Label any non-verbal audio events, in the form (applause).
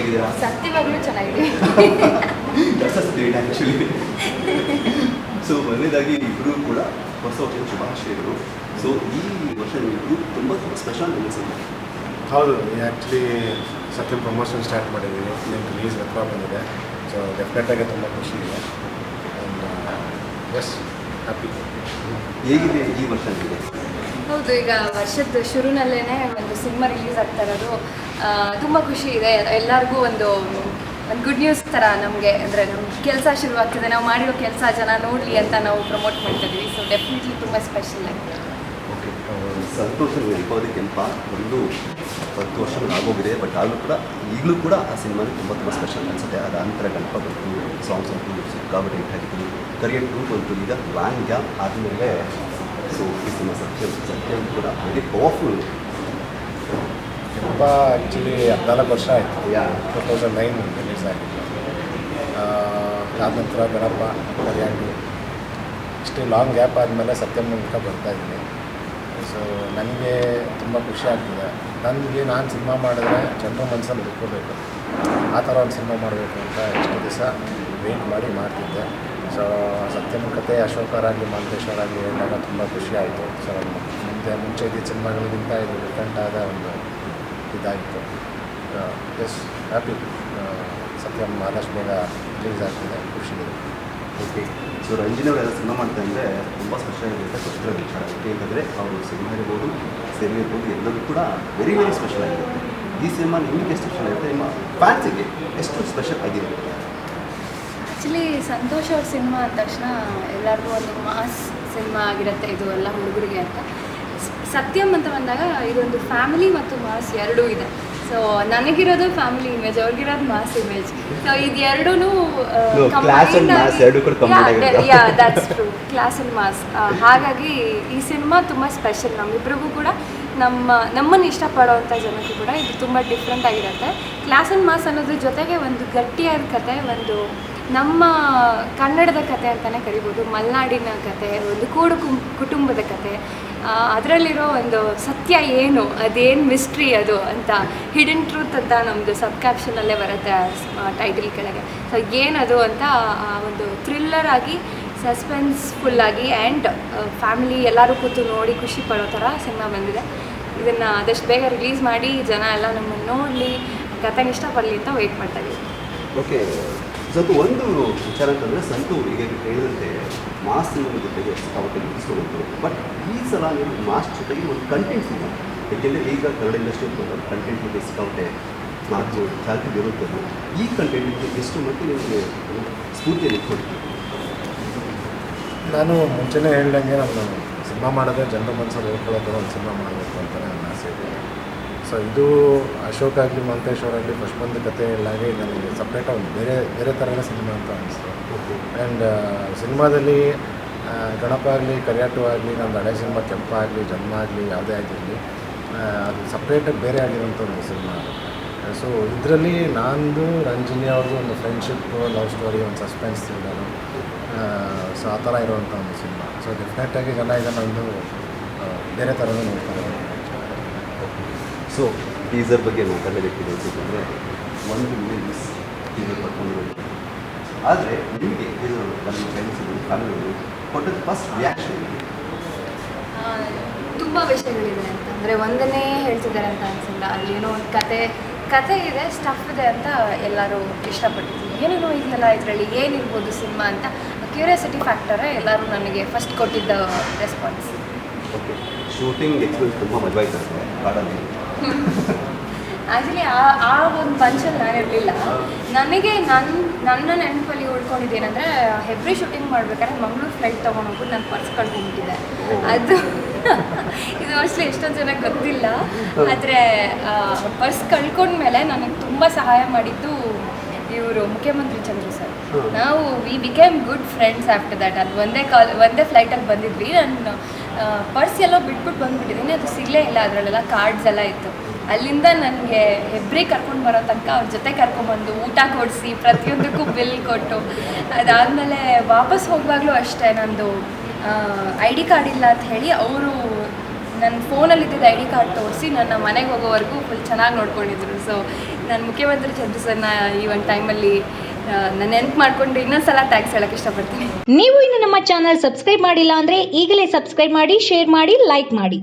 ಹೇಗಿದ್ದೀರಾ ಸತ್ಯವಾಗ್ಲೂ ಚೆನ್ನಾಗಿದೆ. Actually so ಮೊದಲನೇದಾಗಿ ಇಬ್ಬರು ಕೂಡ ಹೊಸ ವರ್ಷದ ಶುಭಾಶಯಗಳು. ಸೊ ಈ ವರ್ಷ ಇಬ್ಬರು ತುಂಬ ತುಂಬ ಸ್ಪೆಷಲ್ ಅನಿಸುತ್ತೆ ಹೌದು ಆ್ಯಕ್ಚುಲಿ ಸತ್ಯ ಪ್ರಮೋಷನ್ ಸ್ಟಾರ್ಟ್ ಮಾಡಿದ್ದೀವಿ ನಿಮ್ಮ ರಿಲೀಸ್ ಹತ್ರ ಬಂದಿದೆ. ಸೊ ಡೆಫಿನೆಟಾಗಿ ತುಂಬ ಖುಷಿ ಇದೆ. ಎಸ್ ಹ್ಯಾಪಿ ಹೇಗಿದೆ ಈ ವರ್ಷ ಹೌದು ಈಗ ವರ್ಷದ ಶುರುನಲ್ಲೇ ಒಂದು ಸಿನಿಮಾ ರಿಲೀಸ್ ಆಗ್ತಾ ಇರೋದು. ತುಂಬ ಖುಷಿ ಇದೆ. ಎಲ್ಲರಿಗೂ ಒಂದು ಒಂದು ಗುಡ್ ನ್ಯೂಸ್ ಥರ ನಮಗೆ, ಅಂದರೆ ನಮ್ಮ ಕೆಲಸ ಶುರುವಾಗ್ತಿದೆ. ನಾವು ಮಾಡಿರೋ ಕೆಲಸ ಜನ ನೋಡಲಿ ಅಂತ ನಾವು ಪ್ರಮೋಟ್ ಮಾಡ್ತಿದ್ದೀವಿ ಸೊ ಡೆಫಿನೆಟ್ಲಿ ತುಂಬ ಸ್ಪೆಷಲ್ ಆಗಿದೆ ಓಕೆ ಸಂತೋಷ ದೀಪಾವಳಿ ಕೆಂಪ ಒಂದು ಹತ್ತು ವರ್ಷಗಳು ಆಗೋಗಿದೆ. ಬಟ್ ಆದರೂ ಕೂಡ, ಈಗಲೂ ಕೂಡ ಆ ಸಿನಿಮಾ ತುಂಬ ತುಂಬ ಸ್ಪೆಷಲ್ ಅನಿಸುತ್ತೆ. ಅದ ನಂತರ ಗಣಪ ಬಂತು ಸಾಂಗ್ಸ್ ಅಂತೂ ಸಿಕ್ಕಾಬಟ್ಟೆ ಹಿಟ್ ಕರಿಯರ್ ಟೂ ಬಂತು. ಈಗ ವ್ಯಾಂಗ್ ಗ್ಯಾಪ್ ಆದಮೇಲೆ ಸೊ ಈ ಸಿನಿಮಾ ಸತ್ಯ ಸತ್ಯ ಕೂಡ ವೆರಿ ಪವರ್ಫುಲ್ ತುಂಬ ಆ್ಯಕ್ಚುಲಿ ಹದಿನಾಲ್ಕು ವರ್ಷ ಆಯಿತು. Yeah two thousand nine release ಆಗಿತ್ತು ನಂತರ ಗಣಪ ಕರಿಯಾಗಿ ಇಷ್ಟು ಲಾಂಗ್ ಗ್ಯಾಪ್ ಆದಮೇಲೆ ಸತ್ಯಂ ಮೂಲಕ ಬರ್ತಾ ಇದ್ದೀನಿ. ಸೊ ನನಗೆ ತುಂಬ ಖುಷಿ ಆಗ್ತಿದೆ. ನನಗೆ ನಾನು ಸಿನಿಮಾ ಮಾಡಿದ್ರೆ ಜನರ ಮನಸ್ಸಲ್ಲಿ ಉಳ್ಕೋಬೇಕು. ಆ ಥರ ಒಂದು ಸಿನಿಮಾ ಮಾಡಬೇಕು ಅಂತ ಇಷ್ಟು ದಿವಸ ವೆಯ್ಟ್ ಮಾಡಿ ಮಾಡ್ತಿದ್ದೆ. ಸೊ ಸತ್ಯಮುಖತೆ ಕತೆ ಅಶೋಕರಾಗಲಿ ಮಾಂತೇಶ್ವರಾಗಲಿ ಹೇಳಿದಾಗ ತುಂಬ ಖುಷಿ ಆಯಿತು. ಸೊ ಮುಂದೆ ಮುಂಚೆ ಇದ್ದಿದ್ದ ಸಿನಿಮಾಗಳಿಗಿಂತ ಇದು ಡಿಫ್ರೆಂಟ್ ಆದ ಒಂದು ಇದಾಗಿತ್ತು ಎಸ್ ಹ್ಯಾಪಿ ಸತ್ಯಂ ಆದಷ್ಟು ಬೇಗ ರಿಲೀಸ್ ಆಗ್ತಿದೆ ಖುಷಿ. ಇದೆ ಓಕೆ ಸೊ ರಂಜಿನವರೆಲ್ಲ ಸಿನಿಮಾ ಮಾಡ್ತಾ ಇದ್ದರೆ ತುಂಬ ಸ್ಪೆಷಲ್ ಆಗಿರುತ್ತೆ ಗೊತ್ತಿರೋ ವಿಚಾರ. ಏಕೆಂದರೆ ಅವರು ಸಿನಿಮಾ ಇರ್ಬೋದು ಸೇವೆ ಇರ್ಬೋದು ಎಲ್ಲದೂ ಕೂಡ ವೆರಿ ವೆರಿ ಸ್ಪೆಷಲ್ ಆಗಿದೆ ಈ ಸಿನಿಮಾ ನಿಮಗೆ ಎಷ್ಟು ಸ್ಪೆಷಲ್ ಆಗುತ್ತೆ ನಿಮ್ಮ ಫ್ಯಾನ್ಸಿಗೆ ಎಷ್ಟು ಸ್ಪೆಷಲ್ ಆಗಿದೆ ಆ್ಯಕ್ಚುಲಿ ಸಂತೋಷ್ ಅವ್ರ ಸಿನಿಮಾ ಅಂದ ತಕ್ಷಣ ಎಲ್ಲರಿಗೂ ಒಂದು ಮಾಸ್ ಸಿನಿಮಾ ಆಗಿರುತ್ತೆ ಇದು ಎಲ್ಲ ಹುಡುಗರಿಗೆ ಅಂತ. ಸತ್ಯಂ ಅಂತ ಬಂದಾಗ ಇದೊಂದು ಫ್ಯಾಮಿಲಿ ಮತ್ತು ಮಾಸ್ ಎರಡೂ ಇದೆ. ಸೊ ನನಗಿರೋದು ಫ್ಯಾಮಿಲಿ ಇಮೇಜ್ ಅವ್ರಿಗಿರೋದು ಮಾಸ್ ಇಮೇಜ್. ಸೊ ಇದು ಎರಡೂ. That's true class and mass ಹಾಗಾಗಿ ಈ ಸಿನಿಮಾ ತುಂಬ ಸ್ಪೆಷಲ್ ನಮ್ಮಿಬ್ರಿಗೂ ಕೂಡ ನಮ್ಮ ನಮ್ಮನ್ನು ಇಷ್ಟಪಡೋವಂಥ ಜನಕ್ಕೂ ಕೂಡ ಇದು ತುಂಬ ಡಿಫ್ರೆಂಟ್ ಆಗಿರುತ್ತೆ. ಕ್ಲಾಸ್ ಅಂಡ್ ಮಾಸ್ ಅನ್ನೋದ್ರ ಜೊತೆಗೆ ಒಂದು ಗಟ್ಟಿಯಾದ ಕತೆ ಒಂದು ನಮ್ಮ ಕನ್ನಡದ ಕತೆ ಅಂತಲೇ ಕರಿಬೋದು, ಮಲೆನಾಡಿನ ಕತೆ, ಒಂದು ಕೂಡು ಕುಟುಂಬದ ಕತೆ. ಅದರಲ್ಲಿರೋ ಒಂದು ಸತ್ಯ ಏನು, ಅದೇನು ಮಿಸ್ಟ್ರಿ ಅದು ಅಂತ ಹಿಡನ್ ಟ್ರೂತ್ ಅಂತ ನಮ್ಮದು ಸಬ್ ಕ್ಯಾಪ್ಷನಲ್ಲೇ ಬರುತ್ತೆ ಟೈಟಲ್ ಕೆಳಗೆ. ಸೊ ಏನದು ಅಂತ ಒಂದು ಥ್ರಿಲ್ಲರ್ ಆಗಿ ಸಸ್ಪೆನ್ಸ್ಫುಲ್ ಆಗಿ ಆ್ಯಂಡ್ ಫ್ಯಾಮಿಲಿ ಎಲ್ಲರೂ ಕೂತು ನೋಡಿ ಖುಷಿ ಪಡೋ ಥರ ಸಿನಿಮಾ ಬಂದಿದೆ. ಇದನ್ನು ಆದಷ್ಟು ಬೇಗ ರಿಲೀಸ್ ಮಾಡಿ ಜನ ಎಲ್ಲ ನಮ್ಮನ್ನು ನೋಡಲಿ ಕತೆಗೆ ಇಷ್ಟಪಡಲಿ ಅಂತ ವೆಯ್ಟ್ ಮಾಡ್ತಾ ಇದ್ದೀವಿ ಓಕೆ ಸಂತು ಒಂದು ವಿಚಾರ ಅಂತಂದರೆ ಸಂತು ಈಗ ಹೇಳಿದಂತೆ ಮಾಸ್ ನಿಮ್ಮ ಜೊತೆಗೆ ಅವತ್ತು ಇಸ್ಕೊಂಡು ಬಟ್ ಈ ಸಲ ನೀವು ಮಾಸ್ ಜೊತೆಗೆ ಒಂದು ಕಂಟೆಂಟ್ ಇಲ್ಲ ಏಕೆಂದರೆ ಈಗ ಕನ್ನಡ ಇಂಡಸ್ಟ್ರಿ ಕಂಟೆಂಟ್ ಬಗ್ಗೆ ಸಿಕ್ಕಾಪಟ್ಟೆ ಮಾತು ಚಾಲ್ತಿ ಇರುತ್ತದೆ ಈ ಕಂಟೆಂಟ್ ಎಷ್ಟು ಮಟ್ಟಿಗೆ ನಿಮಗೆ ಸ್ಫೂರ್ತಿಯಲ್ಲಿ ಇಟ್ಕೊಳ್ತೀವಿ ನಾನು ಮುಂಚೆನೇ ಹೇಳ್ದಂಗೆ ನಾನು ಸಿನಿಮಾ ಮಾಡೋದೇ ಜನರ ಮನಸ್ಸಲ್ಲಿ ಹೇಳ್ಕೊಳ್ಳೋ ಥರ ಒಂದು ಸಿನಿಮಾ ಮಾಡಬೇಕು ಅಂತ ನನ್ನ ಆಸೆ ಸೊ ಇದು ಅಶೋಕ್ ಆಗಲಿ ಮಂತೇಶ್ವರ ಆಗಲಿ ಫಸ್ಟ್ ಬಂದ ಕತೆ ಇಲ್ಲಾಗಿ ನನಗೆ ಸಪ್ರೇಟಾಗಿ ಒಂದು ಬೇರೆ ಬೇರೆ ಥರನೇ ಸಿನಿಮಾ ಅಂತ ಅನಿಸ್ತು. ಆ್ಯಂಡ್ ಸಿನಿಮಾದಲ್ಲಿ ಗಣಪ ಆಗಲಿ ಕರಿಯಾಟು ಆಗಲಿ ನಂದು ಹಳೆ ಸಿನಿಮಾ ಕೆಂಪ ಆಗಲಿ ಜನ್ಮ ಆಗಲಿ ಯಾವುದೇ ಆಗಿರಲಿ ಅದು ಸಪ್ರೇಟಾಗಿ ಬೇರೆ ಆಗಿರೋಂಥ ಒಂದು ಸಿನಿಮಾ ಸೊ ಇದರಲ್ಲಿ ನಾನು ರಂಜಿನಿ ಅವ್ರದ್ದು ಒಂದು ಫ್ರೆಂಡ್ಶಿಪ್ಪು ಲವ್ ಸ್ಟೋರಿ ಒಂದು ಸಸ್ಪೆನ್ಸ್ ಥ್ರಿಲ್ಲರು ಸೊ ಆ ಥರ ಇರುವಂಥ ಒಂದು ಸಿನಿಮಾ. ಸೊ ಡೆಫಿನೆಟಾಗಿ ಜನ ಇದನ್ನು ಒಂದು ಬೇರೆ ಥರನೂ ನೋಡ್ತಾರೆ. ಸೊ ಟೀಸರ್ ಬಗ್ಗೆ ಮಾತಾಡಬೇಕಿದೆ ಅಂತಂದರೆ ಒಂದು ಮಿಸ್ ಟೀಸರ್ ಪಡ್ಕೊಂಡು ಆದರೆ ನಿಮಗೆ ಇದು ನಮ್ಮ ಫ್ರೆಂಡ್ಸ್ಗಳು ಫ್ಯಾಮಿಲಿಗಳು ಕೊಟ್ಟದ್ದು ಫಸ್ಟ್ ರಿಯಾಕ್ಷನ್ ತುಂಬ ವಿಷಯಗಳಿದೆ ಅಂತಂದರೆ ಒಂದನ್ನೇ ಹೇಳ್ತಿದ್ದಾರೆ ಅಂತ ಅನ್ಸಿಲ್ಲ. ಅಲ್ಲಿ ಏನೋ ಒಂದು ಕತೆ ಕತೆ ಇದೆ ಸ್ಟಫ್ ಇದೆ ಅಂತ ಎಲ್ಲರೂ ಇಷ್ಟಪಡ್ತೀವಿ ಏನೇನೋ ಇದೆಯಲ್ಲ ಇದರಲ್ಲಿ ಏನಿರ್ಬೋದು ಸಿನಿಮಾ ಅಂತ. ಕ್ಯೂರಿಯಾಸಿಟಿ ಫ್ಯಾಕ್ಟರೇ ಎಲ್ಲರೂ ನನಗೆ ಫಸ್ಟ್ ಕೊಟ್ಟಿದ್ದ ರೆಸ್ಪಾನ್ಸ್ ಓಕೆ ಶೂಟಿಂಗ್ ಎಕ್ಸ್ಪೀರಿಯನ್ಸ್ ತುಂಬ ಮದುವೆ ಆಯ್ತಂತೆ ಕಾಡಲ್ಲಿ ಆ್ಯಕ್ಚುಲಿ ಆ ಆ ಒಂದು ನಾನು ಇರಲಿಲ್ಲ. ನನಗೆ ನನ್ನ ನನ್ನ ನೆನಪಲ್ಲಿ ಉಳ್ಕೊಂಡಿದ್ದೇನೆಂದರೆ ಹೆಬ್ರಿ ಶೂಟಿಂಗ್ ಮಾಡ್ಬೇಕಾದ್ರೆ ಮಂಗಳೂರು ಫ್ಲೈಟ್ ತೊಗೊಂಡೋಗ್ಬಿಟ್ಟು ನಾನು ಪರ್ಸ್ ಕಳ್ಕೊಂಡ್ಬಿಟ್ಟಿದ್ದೆ. ಅದು (laughs) ಇದು ಅಷ್ಟು ಎಷ್ಟೊಂದು ಜನ ಗೊತ್ತಿಲ್ಲ. ಆದರೆ ಪರ್ಸ್ ಕಳ್ಕೊಂಡ್ಮೇಲೆ ನನಗೆ ತುಂಬ ಸಹಾಯ ಮಾಡಿದ್ದು ಇವರು ಮುಖ್ಯಮಂತ್ರಿ ಚಂದ್ರ ಸರ್. ನಾವು we became good friends after that ಅಲ್ಲಿ ಒಂದೇ ಕಾಲ್ ಒಂದೇ ಫ್ಲೈಟಲ್ಲಿ ಬಂದಿದ್ವಿ. ನಾನು ಪರ್ಸ್ ಎಲ್ಲ ಬಿಟ್ಬಿಟ್ಟು ಬಂದ್ಬಿಟ್ಟಿದ್ದೀನಿ, ಅದು ಸಿಗಲೇ ಇಲ್ಲ ಅದರಲ್ಲೆಲ್ಲ ಕಾರ್ಡ್ಸ್ ಎಲ್ಲ ಇತ್ತು. ಅಲ್ಲಿಂದ ನನಗೆ ಹೆಬ್ರಿ ಕರ್ಕೊಂಡು ಬರೋ ತನಕ ಅವ್ರ ಜೊತೆ ಕರ್ಕೊಂಡ್ಬಂದು ಊಟ ಕೊಡಿಸಿ, ಪ್ರತಿಯೊಂದಕ್ಕೂ ಬಿಲ್ ಕೊಟ್ಟು, ಅದಾದಮೇಲೆ ವಾಪಸ್ ಹೋಗುವಾಗಲೂ ಅಷ್ಟೇ ನಂದು ಐ ಡಿ ಕಾರ್ಡ್ ಇಲ್ಲ ಅಂತ ಹೇಳಿ ಅವರು ನನ್ನ ಫೋನಲ್ಲಿ ಇದ್ದಿದ್ದ ಐ ಡಿ ಕಾರ್ಡ್ ತೋರಿಸಿ ನನ್ನ ಮನೆಗೆ ಹೋಗೋವರೆಗೂ ಫುಲ್ ಚೆನ್ನಾಗಿ ನೋಡ್ಕೊಂಡಿದ್ರು. ಸೊ ನಾನು ಮುಖ್ಯಮಂತ್ರಿ ಚಂದ್ರಸನ್ನ ಈ ಒಂದು ಟೈಮಲ್ಲಿ ನಾನು ನೆನಪು ಮಾಡಿಕೊಂಡು ಇನ್ನೊಂದ್ಸಲ ಟ್ಯಾಕ್ಸ್ ಹೇಳೋಕ್ಕೆ ಇಷ್ಟಪಡ್ತೀನಿ. ನೀವು ಇನ್ನು ನಮ್ಮ ಚಾನಲ್ ಸಬ್ಸ್ಕ್ರೈಬ್ ಮಾಡಿಲ್ಲ ಅಂದ್ರೆ ಈಗಲೇ ಸಬ್ಸ್ಕ್ರೈಬ್ ಮಾಡಿ ಶೇರ್ ಮಾಡಿ ಲೈಕ್ ಮಾಡಿ.